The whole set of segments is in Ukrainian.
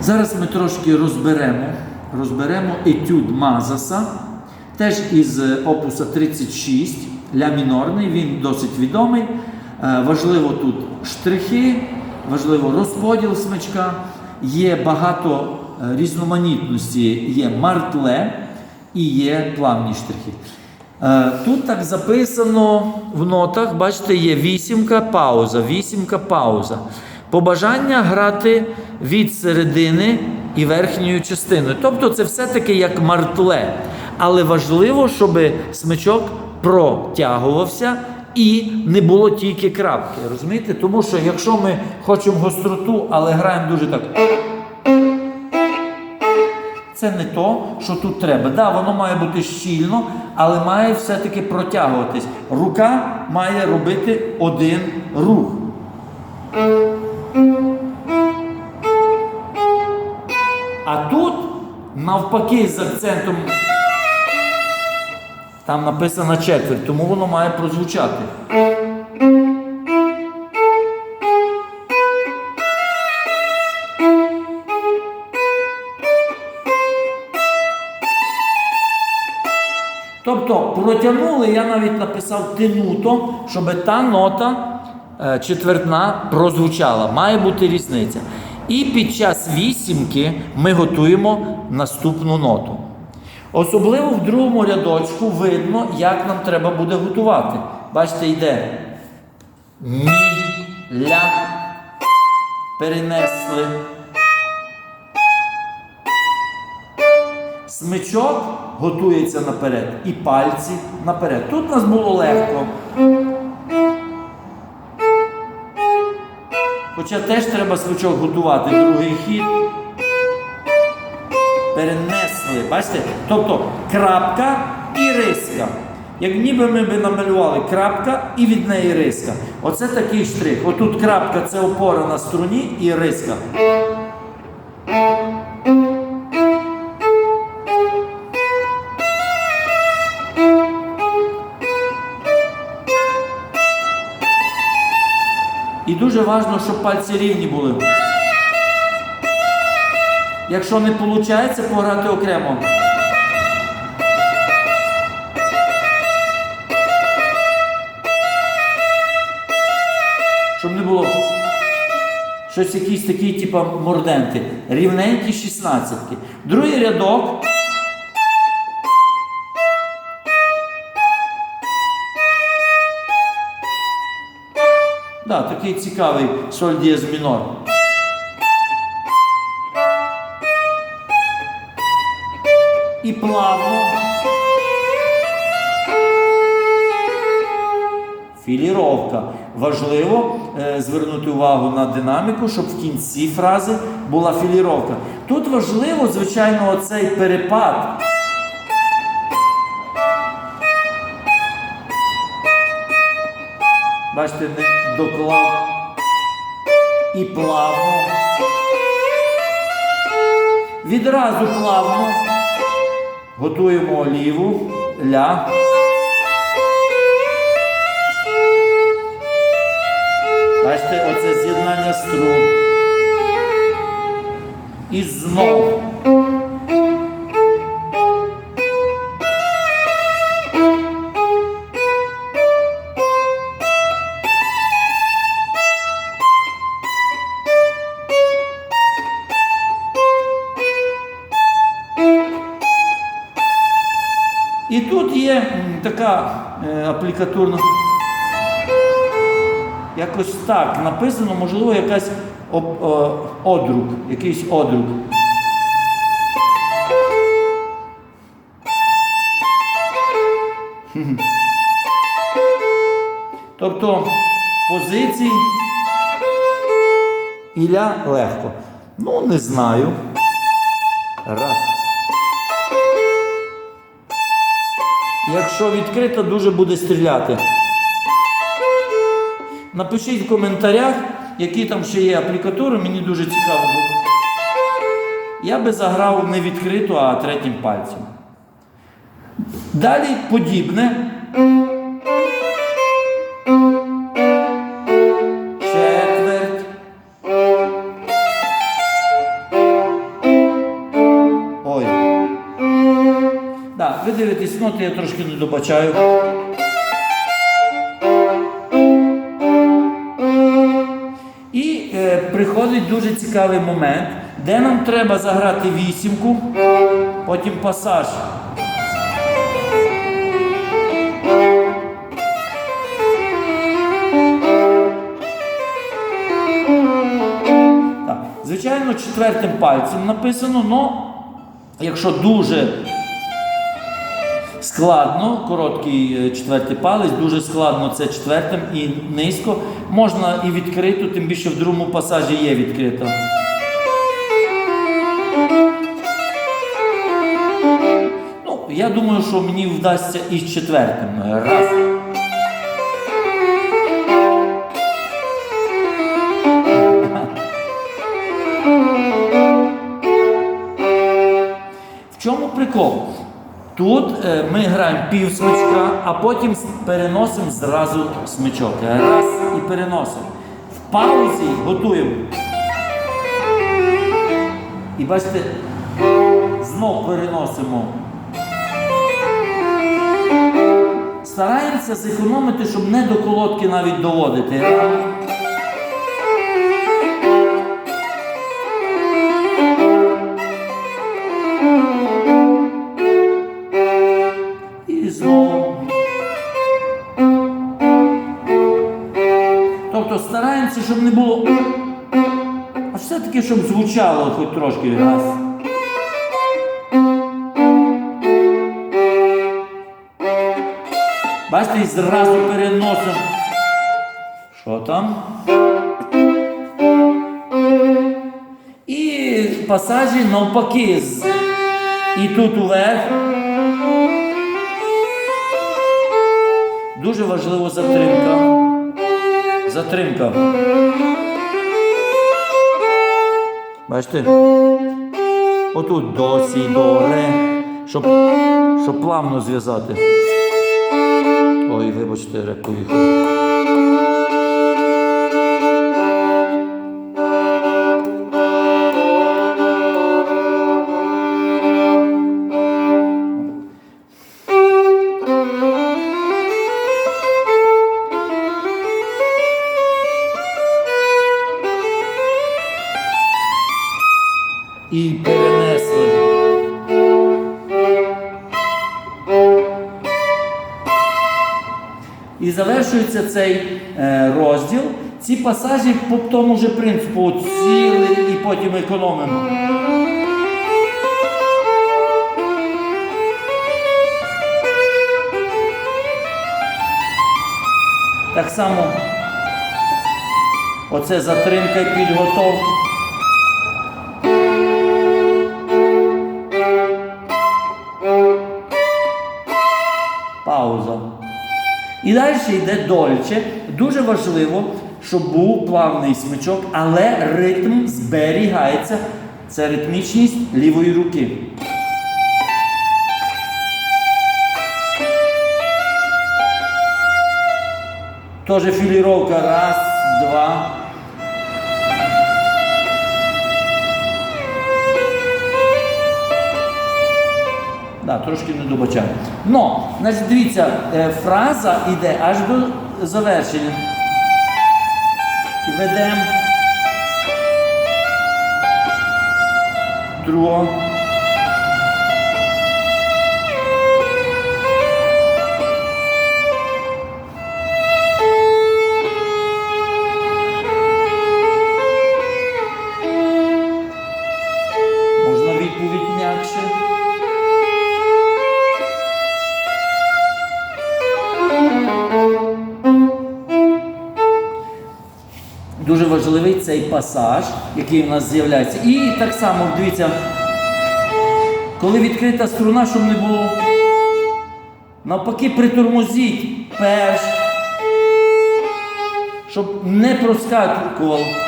Зараз ми трошки розберемо, розберемо етюд Мазаса, теж із е, опуса 36, ля мінорний, він досить відомий. Е, Важливо тут штрихи, важливо розподіл смичка. Є багато е, різноманітності, є мартле і є плавні штрихи. Тут так записано в нотах, бачите, є вісімка, пауза, вісімка, пауза. Побажання грати від середини і верхньою частиною. Тобто це все-таки як мартле. Але важливо, щоб смичок протягувався і не було тільки крапки. Розумієте? Тому що якщо ми хочемо гостроту, але граємо дуже так. Це не то, що тут треба. Да, воно має бути щільно, але має все-таки протягуватись. Рука має робити один рух. А тут навпаки з акцентом. Там написано четверть, тому воно має прозвучати. Тобто протягнули, я навіть написав тенуто, щоб та нота четвертна прозвучала. Має бути різниця. І під час вісімки ми готуємо наступну ноту. Особливо в другому рядочку видно, як нам треба буде готувати. Бачите, йде мі, ля, перенесли. Смичок готується наперед і пальці наперед. Тут нас було легко. Хоча теж треба смичок готувати. Другий хід. Перенесли. Бачите? Тобто крапка і риска. Як ніби ми би намалювали крапка і від неї риска. Оце такий штрих. Отут крапка це опора на струні і риска. Дуже важливо, щоб пальці рівні були. Якщо не виходить, пограти окремо. Щоб не було щось якісь такі, типу, морденти. Рівненькі шістнадцятки. Другий рядок. Такий цікавий соль дієз мінор. І плавно. Філіровка. Важливо е, звернути увагу на динаміку, щоб в кінці фрази була філіровка. Тут важливо, звичайно, оцей перепад. Бачите, не доклав і плавно. Відразу плавно готуємо ліву ля. Бачите, оце з'єднання струн. І знову. Така е, аплікатурна. Якось так написано, можливо, якась одрук, якийсь одрук. Тобто позицій Ілля легко. Ну, не знаю. Раз. Якщо відкрито, дуже буде стріляти. Напишіть в коментарях, які там ще є аплікатури, мені дуже цікаво було. Я би заграв не відкрито, а третім пальцем. Далі подібне. Так, ви дивитесь ноти, я трошки не добачаю. І е, приходить дуже цікавий момент, де нам треба заграти вісімку, потім пасаж. Звичайно, четвертим пальцем написано, але якщо дуже складно, короткий е, четвертий палець, дуже складно це четвертим і низько, можна і відкрито, тим більше в другому пасажі є відкрито. Ну, я думаю, що мені вдасться і четвертим. Раз. В чому прикол? Тут е, ми граємо пів смичка, а потім переносимо зразу смичок. Раз і переносимо. В паузі готуємо. І бачите, знов переносимо. Стараємося зекономити, щоб не до колодки навіть доводити. Щоб не було. А все-таки, щоб звучало хоч трошки раз. Бачите, зразу переносимо. Що там? І пасажі навпаки. І тут уверх. Дуже важлива затримка. Затримка. Бачите? Отут до, сі, до, ре, щоб, щоб плавно зв'язати. Ой, вибачте, ре І завершується цей е, розділ. Ці пасажі по тому же принципу от сіли і потім економимо. Так само оце затримка і підготовка. І далі йде дольче. Дуже важливо, щоб був плавний смичок, але ритм зберігається. Це ритмічність лівої руки. Тоже філіровка. Раз, два. Да, трошки не добачаю. Но, значить, дивіться, е, фраза йде аж до завершення. Ведемо. Друга. Цей пасаж, який у нас з'являється. І так само, дивіться, коли відкрита струна, щоб не було. Навпаки, притормозіть перш, щоб не проскакував.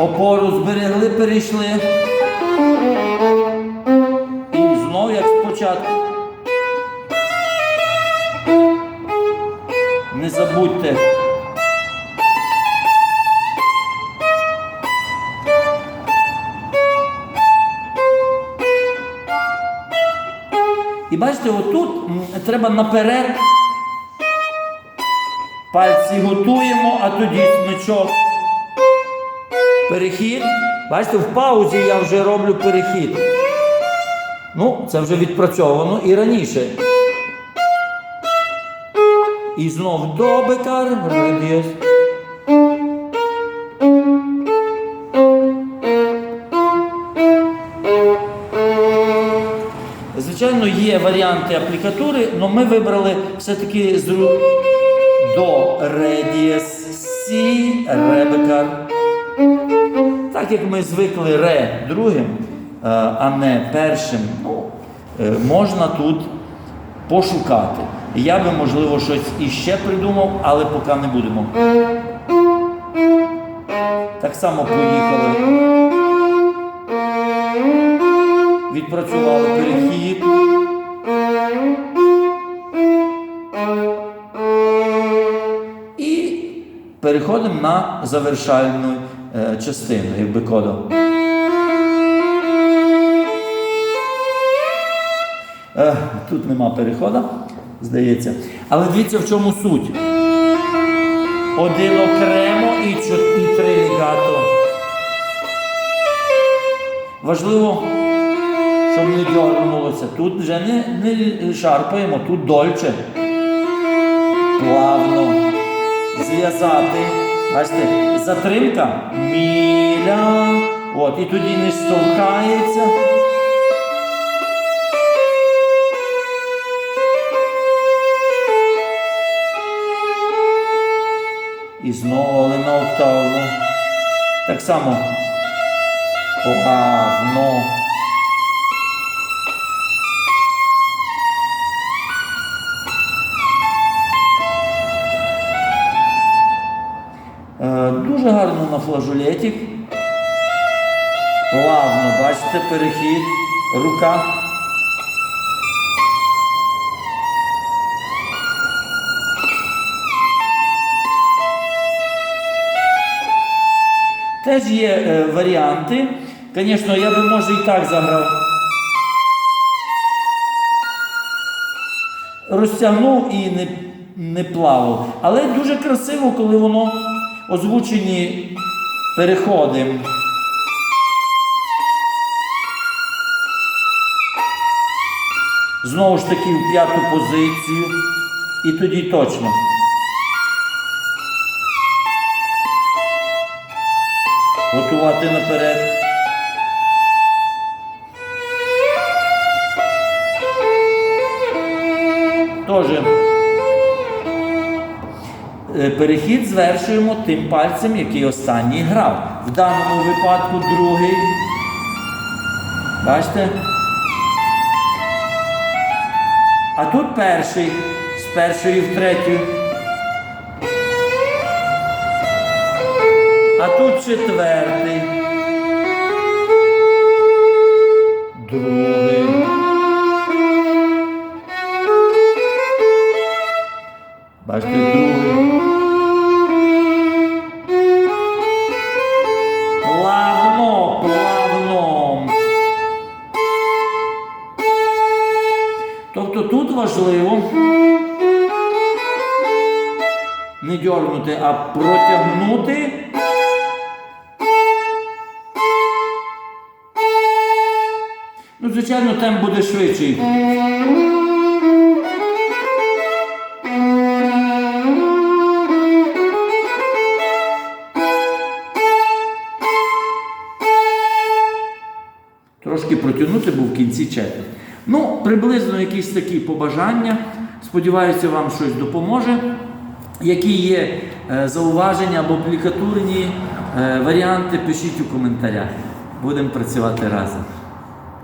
Опору зберегли, перейшли. І знов як спочатку. Не забудьте. І бачите, отут треба наперед. Пальці готуємо, а тоді смичок. Перехід. Бачите, в паузі я вже роблю перехід. Ну, це вже відпрацьовано і раніше. І знов до бекар, ре дієс. Звичайно, є варіанти аплікатури, але ми вибрали все-таки з до ре дієс, сі, ре бекар. Так як ми звикли ре другим, е, а не першим, ну, е, можна тут пошукати. Я би, можливо, щось іще придумав, але поки не будемо. Так само поїхали. Відпрацювали перехід. І переходимо на завершальну частину, якби коду. Е, Тут нема переходу, здається. Але дивіться, в чому суть. Один окремо і, і три лігато. Важливо, щоб не дьорнулося. Тут вже не, не шарпаємо, тут дольче. Плавно. Зв'язати. Бачите, затримка. Міля. От, і тоді не штовхається. І знову, але на октаву. Так само. Плавно. Дуже гарно на флажолеті. Плавно, бачите, перехід, рука. Теж є е, варіанти. Звісно, я би може і так заграв. Розтягнув і не, не плавав. Але дуже красиво, коли воно озвучені переходи. Знову ж таки в п'яту позицію. І тоді точно. Готувати наперед. Тоже. Е, Перехід звершуємо тим пальцем, який останній грав. В даному випадку другий. Бачите? А тут перший. З першої в третю. А тут четвертий. Другий. Бачите, другий. Плавно, плавно. Тобто тут важливо не дьорнути, а протягнути. Ну, звичайно, темп буде швидший. Протягнути, бо в кінці четверть. Ну, приблизно якісь такі побажання. Сподіваюся, вам щось допоможе. Які є е, зауваження або аплікатурні е, варіанти, пишіть у коментарях. Будемо працювати разом.